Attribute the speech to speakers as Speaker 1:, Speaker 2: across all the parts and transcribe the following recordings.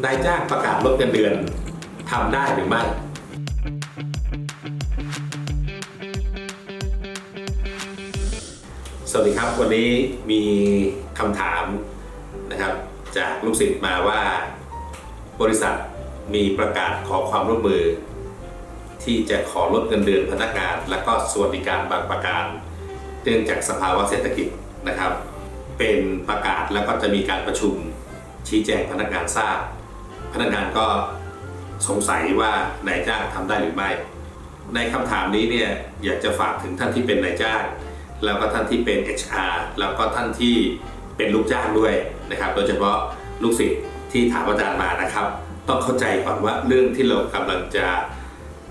Speaker 1: นายจ้างประกาศลดเงินเดือนทำได้หรือไม่สวัสดีครับ วันนี้มีคำถามนะครับ จากลูกศิษย์มาว่าบริษัทมีประกาศขอความร่วมมือ ที่จะขอลดเงินเดือนพนักงาน และก็สวัสดิการบางประการเนื่องจากสภาวะเศรษฐกิจนะครับ เป็นประกาศแล้วก็จะมีการประชุมชี้แจงพนักงานทราบ พนักงานก็สงสัยว่านายจ้างทำได้หรือไม่ ในคำถามนี้เนี่ยอยากจะฝากถึงท่านที่เป็นนายจ้าง แล้วก็ท่านที่เป็น HR แล้วก็ท่านที่เป็นลูกจ้างด้วยนะครับ โดยเฉพาะลูกศิษย์ที่ถามอาจารย์มานะครับ ต้องเข้าใจก่อนว่าเรื่องที่เรากำลังจะ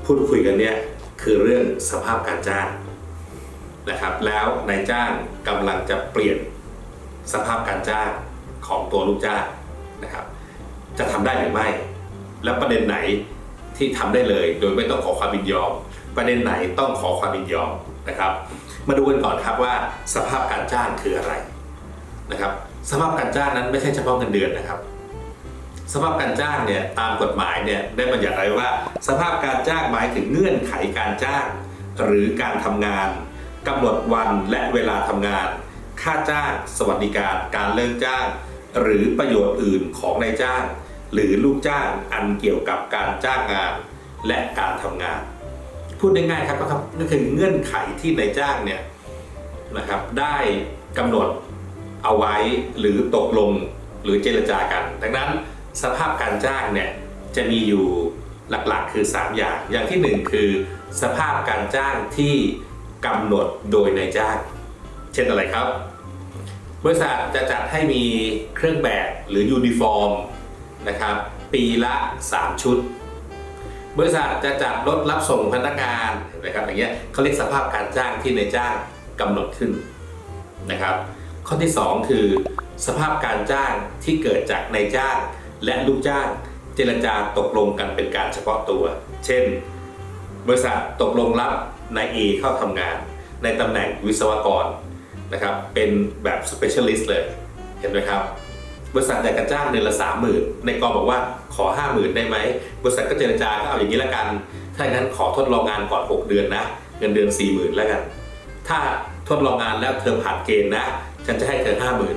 Speaker 1: พูดคุยกันเนี่ยคือเรื่องสภาพการจ้างนะครับ แล้วนายจ้างกำลังจะเปลี่ยนสภาพการจ้างของตัวลูกจ้าง จะทำได้หรือไม่ แล้วประเด็นไหนที่ทำได้เลย โดยไม่ต้องขอความยินยอม ประเด็นไหนต้องขอความยินยอมนะครับ มาดูกันก่อนครับว่าสภาพการจ้างคืออะไรนะครับ สภาพการจ้างนั้นไม่ใช่เฉพาะเงินเดือนนะครับ สภาพการจ้างเนี่ยตามกฎหมายเนี่ยได้บัญญัติไว้ว่า สภาพการจ้างหมายถึงเงื่อนไขการจ้าง หรือการทำงานกำหนดวันและเวลาทำงาน ค่าจ้าง สวัสดิการ การเลิกจ้าง หรือประโยชน์อื่นของนายจ้าง หรือลูกจ้างอันเกี่ยวกับการจ้างงานและการทำงาน พูดง่ายๆครับก็ครับก็คือเงื่อนไขที่นายจ้างเนี่ยนะครับได้กำหนดเอาไว้หรือตกลงหรือเจรจากัน ดังนั้นสภาพการจ้างเนี่ยจะมีอยู่หลักๆ คือ 3 อย่าง อย่างที่ 1 คือ สภาพการจ้างที่กำหนดโดยนายจ้าง เช่นอะไรครับ บริษัทจะจัดให้มีเครื่องแบบหรือยูนิฟอร์มนะครับปีละ 3 ชุด บริษัทจะจัดรถรับส่งพนักงานนไหมครับอย่างเงี้ยเขาเรียกสภาพการจ้างที่นายจ้างกำหนดขึ้นนะครับ ข้อที่ 2 คือ สภาพการจ้างที่เกิดจากนายจ้างและลูกจ้างเจรจาตกลงกันเป็นการเฉพาะตัว เช่น บริษัทตกลงรับนาย A เข้าทำงาน ในตำแหน่งวิศวกร นะครับเป็นแบบ specialist เลยเห็นไหมครับ บริษัทอยากจะจ้างเดือนละสามหมื่นในกองบอกว่าขอห้าหมื่นได้ไหม บริษัทก็เจรจาก็เอาอย่างนี้ละกัน ถ้าอย่างนั้นขอทดลองงานก่อน 6 เดือนนะ เงินเดือน4ี่หมื่นแล้วกัน ถ้าทดลองงานแล้วเธอผ่านเกณฑ์นะ ฉันจะให้เธอห้าหมื่น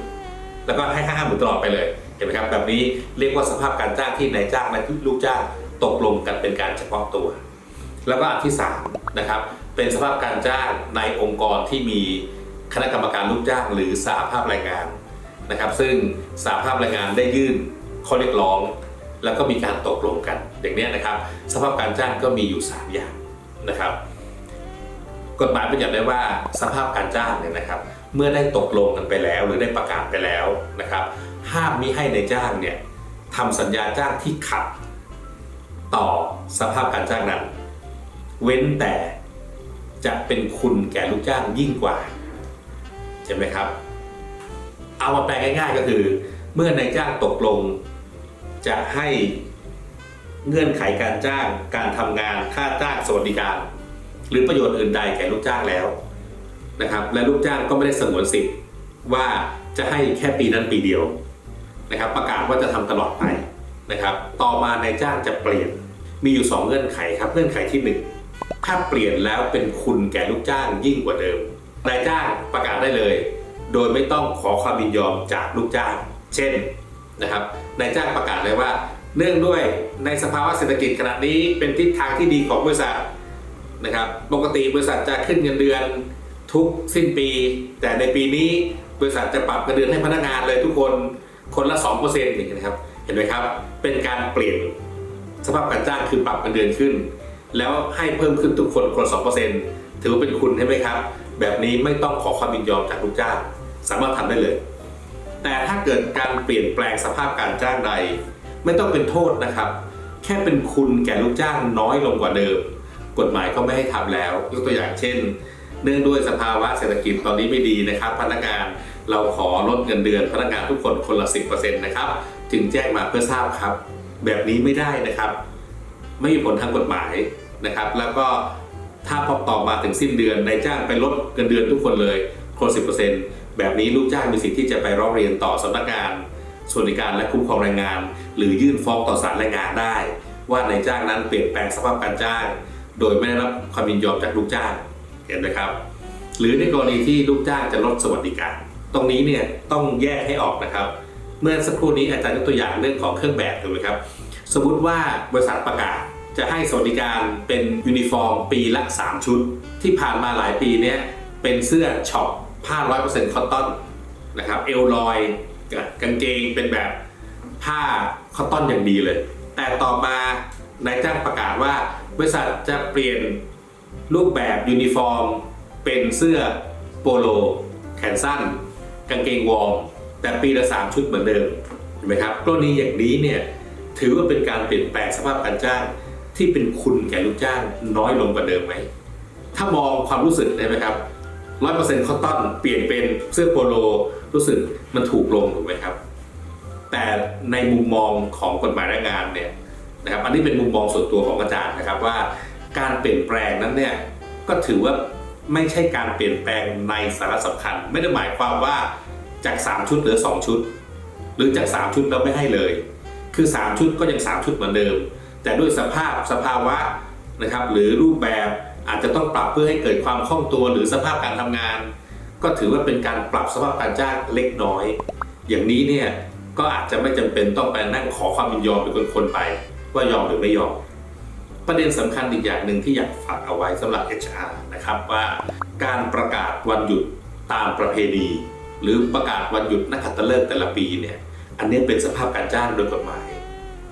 Speaker 1: แล้วก็ให้ห้าหมื่นตลอดไปเลยเห็นไหมครับแบบนี้เรียกว่าสภาพการจ้างที่นายจ้างและลูกจ้างตกลงกันเป็นการเฉพาะตัว แล้วก็อันที่3นะครับเป็นสภาพการจ้างในองค์กรที่มี คณะกรรมการลูกจ้างหรือสาภาพแรงงานนะครับ ซึ่งสาภาพแรงงานได้ยื่นข้อเรียกร้อง แล้วก็มีการตกลงกัน อย่างนี้นะครับ สภาพการจ้างก็มีอยู่ 3 อย่างนะครับ กฎหมายบัญญัติได้ว่าสภาพการจ้างเนี่ยนะครับ เมื่อได้ตกลงกันไปแล้ว หรือได้ประกาศไปแล้วนะครับ ห้ามมิให้ในจ้างเนี่ยทำสัญญาจ้างที่ขัดต่อสภาพการจ้างนั้น เว้นแต่จะเป็นคุณแก่ลูกจ้างยิ่งกว่า ใช่ไหมครับ เอามาแปลง่ายๆก็คือ เมื่อนายจ้างตกลง จะให้เงื่อนไขการจ้างการทำงานค่าจ้างสวัสดิการ หรือประโยชน์อื่นใดแก่ลูกจ้างแล้วนะครับ และลูกจ้างก็ไม่ได้สงวนสิทธิ์ว่าจะให้แค่ปีนั้นปีเดียวนะครับ ประกาศว่าจะทำตลอดไปนะครับ ต่อมานายจ้างจะเปลี่ยนมีอยู่ 2 เงื่อนไขครับเงื่อนไขที่ 1 ถ้าเปลี่ยนแล้วเป็นคุณแก่ลูกจ้างยิ่งกว่าเดิม นายจ้างประกาศได้เลย โดยไม่ต้องขอความยินยอมจากลูกจ้าง เช่นนะครับนายจ้างประกาศเลยว่า เนื่องด้วยในสภาวะเศรษฐกิจขณะนี้เป็นทิศทางที่ดีของบริษัทนะครับปกติบริษัทจะขึ้นเงินเดือนทุกสิ้นปี แต่ในปีนี้บริษัทจะปรับเงินเดือนให้พนักงานเลยทุกคนคนละ2%อย่างนี้นะครับเห็นไหมครับ เป็นการเปลี่ยนสภาพการจ้างคือปรับเงินเดือนขึ้น แล้วให้เพิ่มขึ้นทุกคนคนละสองเปอร์เซ็นต์ถือว่าเป็นคุณใช่ไหมครับ แบบนี้ไม่ต้องขอความยินยอมจากลูกจ้างสามารถทำได้เลย แต่ถ้าเกิดการเปลี่ยนแปลงสภาพการจ้างใด ไม่ต้องเป็นโทษนะครับ แค่เป็นคุณแก่ลูกจ้างน้อยลงกว่าเดิม กฎหมายก็ไม่ให้ทำแล้ว ยกตัวอย่างเช่น เนื่องด้วยสภาวะเศรษฐกิจตอนนี้ไม่ดีนะครับ พนักงานเราขอลดเงินเดือนพนักงานทุกคนคนละ 10%นะครับ จึงแจ้งมาเพื่อทราบครับ แบบนี้ไม่ได้นะครับ ไม่มีผลทางกฎหมายนะครับ แล้วก็ ถ้าพอต่อมาถึงสิ้นเดือนนายจ้างไปลดเงินเดือนทุกคนเลยคนสิแบบนี้ลูกจ้างมีสิทธิ์ที่จะไปร้องเรียนต่อสำนักงานสวัสดิการและคุ้มครองแรงงาน หรือยื่นฟ้องต่อศาลแรงงานได้ ว่านายจ้างนั้นเปลี่ยนแปลงสภาพการจ้าง โดยไม่ได้รับความยินยอมจากลูกจ้างเห็นไหมครับ หรือในกรณีที่ลูกจ้างจะลดสวัสดิการ ตรงนี้เนี่ยต้องแยกให้ออกนะครับ เมื่อสักครู่นี้อาจารย์ยกตัวอย่างเรื่องของเครื่องแบบถูกไหมครับ สมมุติว่าบริษัทประกาศ จะให้สวัสดิการเป็นยูนิฟอร์มปีละ 3 ชุด ที่ผ่านมาหลายปีเนี้ยเป็นเสื้อช็อปผ้า100%คอตตอนนะครับเอลลอยกับกางเกงเป็นแบบผ้าคอตตอนอย่างดีเลย แต่ต่อมานายจ้างประกาศว่าบริษัทจะเปลี่ยนรูปแบบยูนิฟอร์ม เป็นเสื้อโปโล แขนสั้น กางเกงวอร์มแต่ปีละสามชุดเหมือนเดิมเห็นไหมครับกรณีอย่างนี้เนี่ยถือว่าเป็นการเปลี่ยนแปลงสภาพการจ้าง ที่เป็นคุณแก่ลูกจ้างน้อยลงกว่าเดิมไหม ถ้ามองความรู้สึกได้ไหมครับร้อยเปอร์เซ็นต์คอตตอนเปลี่ยนเป็นเสื้อโปโลรู้สึกมันถูกลงถูกไหมครับ แต่ในมุมมองของกฎหมายแรงงานเนี่ยนะครับอันนี้เป็นมุมมองส่วนตัวของอาจารย์นะครับว่าการเปลี่ยนแปลงนั้นเนี่ยก็ถือว่าไม่ใช่การเปลี่ยนแปลงในสาระสำคัญ ไม่ได้หมายความว่าจาก 3 ชุดเหลือ 2 ชุด หรือจาก 3 ชุดเราไม่ให้เลย คือ 3 ชุดก็ยัง 3 ชุดเหมือนเดิม แต่ด้วยสภาพสภาวะนะครับหรือรูปแบบอาจจะต้องปรับเพื่อให้เกิดความคล่องตัวหรือสภาพการทำงาน ก็ถือว่าเป็นการปรับสภาพการจ้างเล็กน้อย อย่างนี้เนี่ยก็อาจจะไม่จำเป็นต้องไปนั่งขอความยินยอมเป็นคนๆไป ว่ายอมหรือไม่ยอม ประเด็นสำคัญอีกอย่างหนึ่งที่อยากฝากเอาไว้สำหรับ HR นะครับว่าการประกาศวันหยุดตามประเพณี หรือประกาศวันหยุดนักขัตฤกษ์แต่ละปีเนี่ยอันนี้เป็นสภาพการจ้างโดยกฎหมาย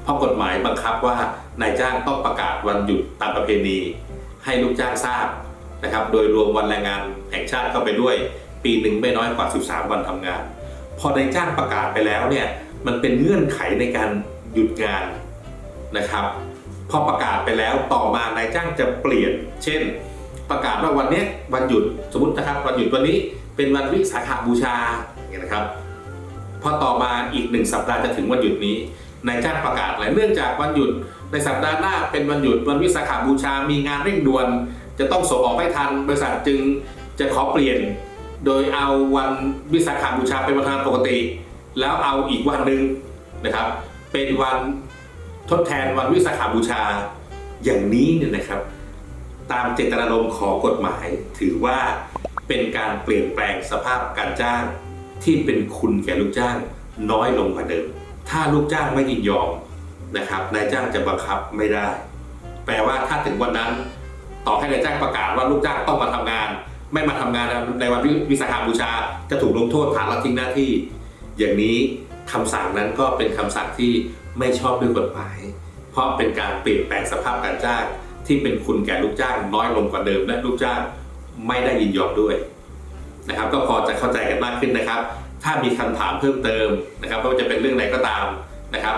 Speaker 1: เพราะกฎหมายบังคับว่านายจ้างต้องประกาศวันหยุดตามประเพณี ให้ลูกจ้างทราบนะครับ โดยรวมวันแรงงานแห่งชาติเข้าไปด้วย ปีหนึ่งไม่น้อยกว่า 13 วันทำงาน พอนายจ้างประกาศไปแล้วเนี่ยมันเป็นเงื่อนไขในการหยุดงานนะครับพอประกาศไปแล้วต่อมานายจ้างจะเปลี่ยน เช่น ประกาศว่าวันนี้วันหยุดสมมตินะครับวันหยุดวันนี้เป็นวันวิสาขบูชาอย่างเงี้ยนะครับ พอต่อมาอีกหนึ่งสัปดาห์จะถึงวันหยุดนี้ นายจ้างประกาศอะไรเนื่องจากวันหยุดในสัปดาห์หน้าเป็นวันหยุดวันวิสาขบูชา มีงานเร่งด่วน จะต้องส่งออกให้ทันบริษัทจึงจะขอเปลี่ยน โดยเอาวันวิสาขบูชาเป็นวันทำงานปกติ แล้วเอาอีกวันหนึ่งนะครับ เป็นวันทดแทนวันวิสาขบูชาอย่างนี้เนี่ยนะครับ ตามเจตนารมณ์ของกฎหมาย ถือว่าเป็นการเปลี่ยนแปลงสภาพการจ้างที่เป็นคุณแก่ลูกจ้างน้อยลงกว่าเดิม ถ้าลูกจ้างไม่ยินยอมนะครับนายจ้างจะบังคับไม่ได้ แปลว่าถ้าถึงวันนั้น ต่อให้นายจ้างประกาศว่าลูกจ้างต้องมาทำงาน ไม่มาทำงานในวันวิสาขบูชา จะถูกลงโทษฐานละทิ้งหน้าที่ อย่างนี้คำสั่งนั้นก็เป็นคำสั่งที่ไม่ชอบด้วยกฎหมาย เพราะเป็นการเปลี่ยนแปลงสภาพการจ้างที่เป็นคุณแก่ลูกจ้างน้อยลงกว่าเดิม และลูกจ้างไม่ได้ยินยอมด้วยนะครับ ก็พอจะเข้าใจกันมากขึ้นนะครับ ถ้ามีคำถามเพิ่มเติมนะครับไม่ว่าจะเป็นเรื่องไหนก็ตามนะครับ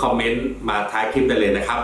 Speaker 1: คอมเมนต์มาท้ายคลิปได้เลยนะครับ